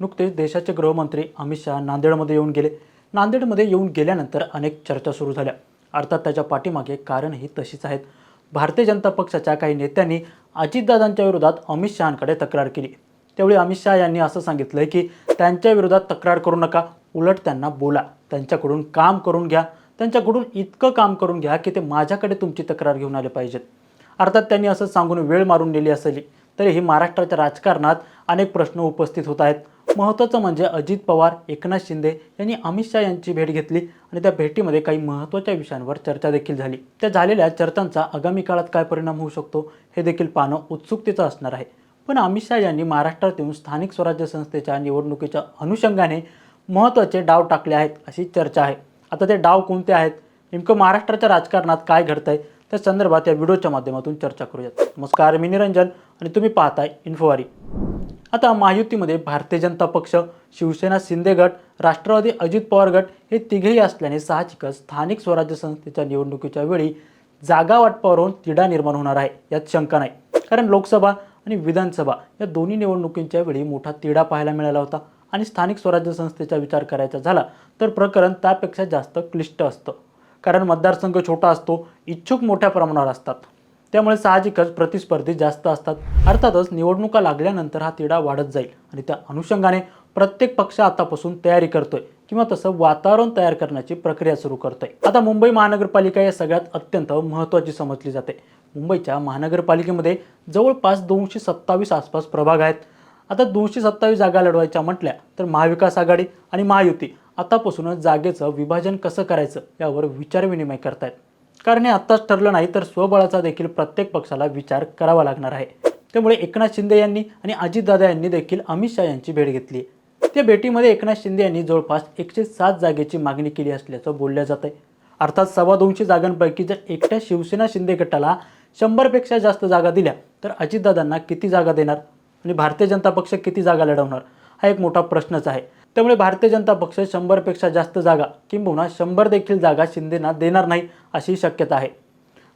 नुकतेच देशाचे गृहमंत्री अमित शहा नांदेडमध्ये येऊन गेले. नांदेडमध्ये येऊन गेल्यानंतर अनेक चर्चा सुरू झाल्या. अर्थात त्याच्या पाठीमागे कारणही तशीच आहेत. भारतीय जनता पक्षाच्या काही नेत्यांनी अजितदादांच्या विरोधात अमित शहांकडे तक्रार केली. त्यावेळी अमित शहा यांनी असं सांगितलंय की त्यांच्या विरोधात तक्रार करू नका. उलट त्यांना बोला. त्यांच्याकडून काम करून घ्या. त्यांच्याकडून इतकं काम करून घ्या की ते माझ्याकडे तुमची तक्रार घेऊन आले पाहिजेत. अर्थात त्यांनी असं सांगून वेळ मारून नेली असली. तरीही महाराष्ट्राच्या राजकारणात अनेक प्रश्न उपस्थित होत आहेत. महत्त्वाचं म्हणजे अजित पवार एकनाथ शिंदे यांनी अमित शहा यांची भेट घेतली आणि त्या भेटीमध्ये काही महत्त्वाच्या विषयांवर चर्चा देखील झाली. त्या झालेल्या चर्चांचा आगामी काळात काय परिणाम होऊ शकतो हे देखील पाहणं उत्सुकतेचं असणार आहे. पण अमित शहा यांनी महाराष्ट्रात येऊन स्थानिक स्वराज्य संस्थेच्या निवडणुकीच्या अनुषंगाने महत्त्वाचे डाव टाकले आहेत अशी चर्चा आहे. आता ते डाव कोणते आहेत? नेमकं महाराष्ट्राच्या राजकारणात काय घडतंय? त्या संदर्भात या व्हिडिओच्या माध्यमातून चर्चा करूयात. नमस्कार मी निरंजन आणि तुम्ही पाहताय इन्फोवारी आता महायुतीमध्ये भारतीय जनता पक्ष शिवसेना शिंदे गट राष्ट्रवादी अजित पवार गट हे तिघेही असल्याने साहजिकच स्थानिक स्वराज्य संस्थेच्या निवडणुकीच्या वेळी जागा वाटपावरून तिढा निर्माण होणार आहे यात शंका नाही. कारण लोकसभा आणि विधानसभा या दोन्ही निवडणुकींच्या वेळी मोठा तिढा पाहायला मिळाला होता आणि स्थानिक स्वराज्य संस्थेचा विचार करायचा झाला तर प्रकरण त्यापेक्षा जास्त क्लिष्ट असतं. कारण मतदारसंघ छोटा असतो इच्छुक मोठ्या प्रमाणावर असतात. त्यामुळे साहजिकच प्रतिस्पर्धी जास्त असतात. अर्थातच निवडणुका लागल्यानंतर हा तिढा वाढत जाईल आणि त्या अनुषंगाने प्रत्येक पक्ष आतापासून तयारी करतोय किंवा तसं वातावरण तयार करण्याची प्रक्रिया सुरू करतोय. आता मुंबई महानगरपालिका या सगळ्यात अत्यंत महत्त्वाची समजली जाते. मुंबईच्या महानगरपालिकेमध्ये जवळपास दोनशे सत्तावीस आसपास प्रभाग आहेत. आता दोनशे सत्तावीस जागा लढवायच्या म्हटल्या तर महाविकास आघाडी आणि महायुती आतापासूनच जागेचं विभाजन कसं करायचं यावर विचारविनिमय करतायत. कारण हे आत्ताच ठरलं नाही तर स्वबळाचा देखील प्रत्येक पक्षाला विचार करावा लागणार आहे. त्यामुळे एकनाथ शिंदे यांनी आणि अजितदादा यांनी देखील अमित शहा यांची भेट घेतली. त्या भेटीमध्ये एकनाथ शिंदे यांनी जवळपास एकशे सात जागेची मागणी केली असल्याचं बोललं जात आहे अर्थात सव्वा दोनशे जागांपैकी जर एकट्या शिवसेना शिंदे गटाला शंभरपेक्षा जास्त जागा दिल्या तर अजितदादांना किती जागा देणार? आणि भारतीय जनता पक्ष किती जागा लढवणार? हा एक मोठा प्रश्नच आहे. त्यामुळे भारतीय जनता पक्ष शंभरपेक्षा जास्त जागा किंबहुना शंभर देखील जागा शिंदेना देणार नाही अशी शक्यता आहे.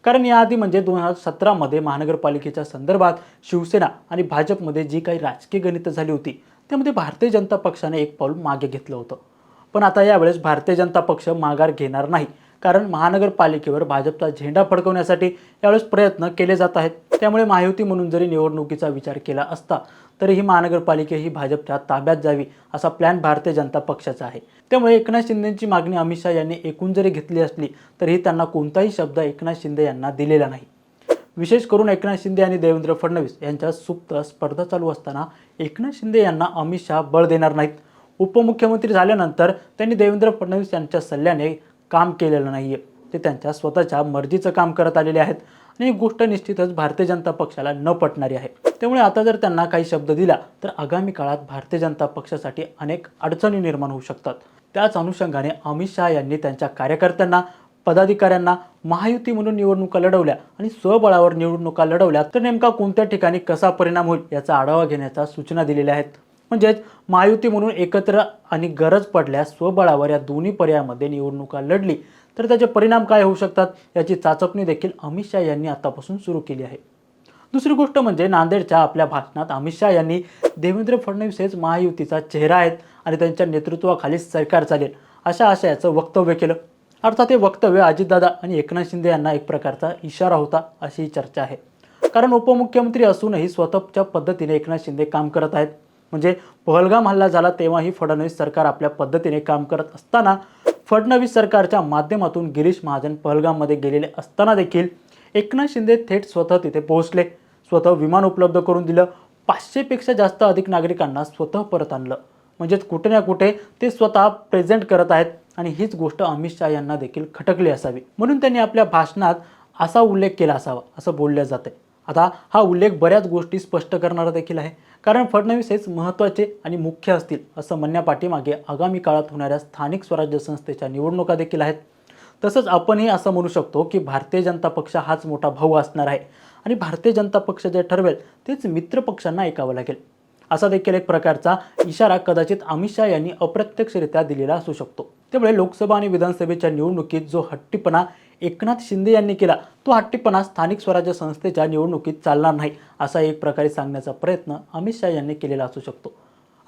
कारण याआधी म्हणजे दोन हजार सतरामध्ये महानगरपालिकेच्या संदर्भात शिवसेना आणि भाजपमध्ये जी काही राजकीय गणितं झाली होती त्यामध्ये भारतीय जनता पक्षाने एक पाऊल मागे घेतलं होतं. पण आता यावेळेस भारतीय जनता पक्ष माघार घेणार नाही कारण महानगरपालिकेवर भाजपचा झेंडा फडकवण्यासाठी यावेळेस प्रयत्न केले जात आहेत. त्यामुळे महायुती म्हणून जरी निवडणुकीचा विचार केला असता तरीही महानगरपालिका ही भाजपच्या ताब्यात जावी असा प्लॅन भारतीय जनता पक्षाचा आहे. त्यामुळे एकनाथ शिंदेची मागणी अमित शहा यांनी एकूण जरी घेतली असली तरीही त्यांना कोणताही शब्द एकनाथ शिंदे यांना दिलेला नाही. विशेष करून एकनाथ शिंदे आणि देवेंद्र फडणवीस यांच्या सुप्त स्पर्धा चालू असताना एकनाथ शिंदे यांना अमित शहा बळ देणार नाहीत. उपमुख्यमंत्री झाल्यानंतर त्यांनी देवेंद्र फडणवीस यांच्या सल्ल्याने काम केलेलं नाही आहे ते त्यांच्या स्वतःच्या मर्जीचं काम करत आलेले आहेत. आणि ही गोष्ट निश्चितच भारतीय जनता पक्षाला न पटणारी आहे. त्यामुळे आता जर त्यांना काही शब्द दिला तर आगामी काळात भारतीय जनता पक्षासाठी अनेक अडचणी निर्माण होऊ शकतात. त्याच अनुषंगाने अमित शहा यांनी त्यांच्या कार्यकर्त्यांना पदाधिकाऱ्यांना महायुती म्हणून निवडणुका लढवल्या आणि स्वबळावर निवडणुका लढवल्या तर नेमका कोणत्या ठिकाणी कसा परिणाम होईल याचा आढावा घेण्याच्या सूचना दिलेल्या आहेत. म्हणजेच महायुती म्हणून एकत्र आणि गरज पडल्यास स्वबळावर या दोन्ही पर्यायामध्ये निवडणुका लढली तर त्याचे परिणाम काय होऊ शकतात याची चाचपणी देखील अमित शहा यांनी आतापासून सुरू केली आहे. दुसरी गोष्ट म्हणजे नांदेडच्या आपल्या भाषणात अमित शहा यांनी देवेंद्र फडणवीस हेच महायुतीचा चेहरा आहेत आणि त्यांच्या नेतृत्वाखाली सरकार चालेल अशा आशयाचं वक्तव्य केलं. अर्थात हे वक्तव्य अजितदादा आणि एकनाथ शिंदे यांना एक प्रकारचा इशारा होता अशी ही चर्चा आहे. कारण उपमुख्यमंत्री असूनही स्वतःच्या पद्धतीने एकनाथ शिंदे काम करत आहेत. म्हणजे पहलगाम हल्ला झाला तेव्हाही फडणवीस सरकार आपल्या पद्धतीने काम करत असताना फडणवीस सरकारच्या माध्यमातून गिरीश महाजन पहलगाममध्ये गेलेले असताना देखील एकनाथ शिंदे थेट स्वतः तिथे पोहोचले. स्वतः विमान उपलब्ध करून दिलं. पाचशेपेक्षा जास्त अधिक नागरिकांना स्वतः परत आणलं. म्हणजेच कुठे ना कुठे ते स्वतः प्रेझेंट करत आहेत आणि हीच गोष्ट अमित शहा यांना देखील खटकली असावी. म्हणून त्यांनी आपल्या भाषणात असा उल्लेख केला असावा असं बोललं जाते आता हा उल्लेख बऱ्याच गोष्टी स्पष्ट करणारा देखील आहे. कारण फडणवीस हेच महत्त्वाचे आणि मुख्य असतील असं म्हणण्यापाठीमागे आगामी काळात होणाऱ्या स्थानिक स्वराज्य संस्थेच्या निवडणुका देखील आहेत. तसंच आपणही असं म्हणू शकतो की भारतीय जनता पक्ष हाच मोठा भाऊ असणार आहे. आणि भारतीय जनता पक्ष जे ठरवेल तेच मित्र पक्षांना ऐकावं लागेल. असा देखील एक प्रकारचा इशारा कदाचित अमित शहा यांनी अप्रत्यक्षरित्या दिलेला असू शकतो. त्यामुळे लोकसभा आणि विधानसभेच्या निवडणुकीत जो हट्टीपणा एकनाथ शिंदे यांनी केला तो हट्टीपणा स्थानिक स्वराज्य संस्थेच्या निवडणुकीत चालणार नाही असा एक प्रकारे सांगण्याचा प्रयत्न अमित शहा यांनी केलेला असू शकतो.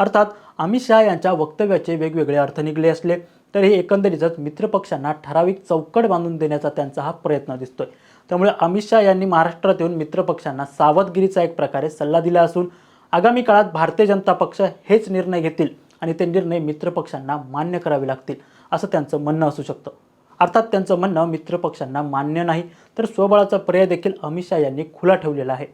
अर्थात अमित शहा यांच्या वक्तव्याचे वेगवेगळे अर्थ निघले असले तरी एकंदरीतच मित्रपक्षांना ठराविक चौकट बांधून देण्याचा त्यांचा हा प्रयत्न दिसतोय. त्यामुळे अमित शहा यांनी महाराष्ट्रात येऊन मित्रपक्षांना सावधगिरीचा एक प्रकारे सल्ला दिला असून आगामी काळात भारतीय जनता पक्ष हेच निर्णय घेतील आणि ते निर्णय मित्रपक्षांना मान्य करावे लागतील असं त्यांचं म्हणणं असू शकतं. अर्थात त्यांचं म्हणणं मित्रपक्षांना मान्य नाही तर स्वबळाचा पर्याय देखील अमित शहा यांनी खुला ठेवलेला आहे.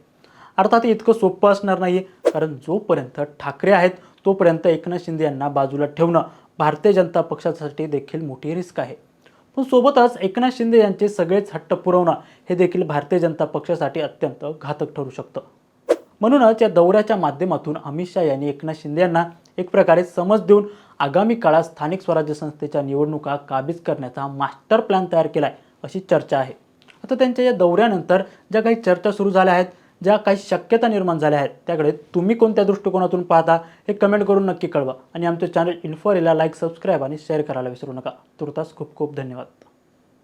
अर्थात हे इतकं सोपं असणार नाही कारण जोपर्यंत ठाकरे आहेत तोपर्यंत एकनाथ शिंदे यांना बाजूला ठेवणं भारतीय जनता पक्षासाठी देखील मोठी रिस्क आहे. पण सोबतच एकनाथ शिंदे यांचे सगळेच हट्ट पुरवणं हे देखील भारतीय जनता पक्षासाठी अत्यंत घातक ठरू शकतं. म्हणूनच या दौऱ्याच्या माध्यमातून अमित शहा यांनी एकनाथ शिंदे यांना एक प्रकारे समज देऊन आगामी काळात स्थानिक स्वराज्य संस्थेच्या निवडणुका काबीज करण्याचा मास्टर प्लॅन तयार केला आहे अशी चर्चा आहे. आता त्यांच्या या दौऱ्यानंतर ज्या काही चर्चा सुरू झाल्या आहेत ज्या काही शक्यता निर्माण झाल्या आहेत त्याकडे तुम्ही कोणत्या दृष्टिकोनातून पाहता हे कमेंट करून नक्की कळवा. आणि आमचं चॅनल इन्फॉरीला लाईक सबस्क्राईब आणि शेअर करायला विसरू नका. तुर्तास खूप खूप धन्यवाद.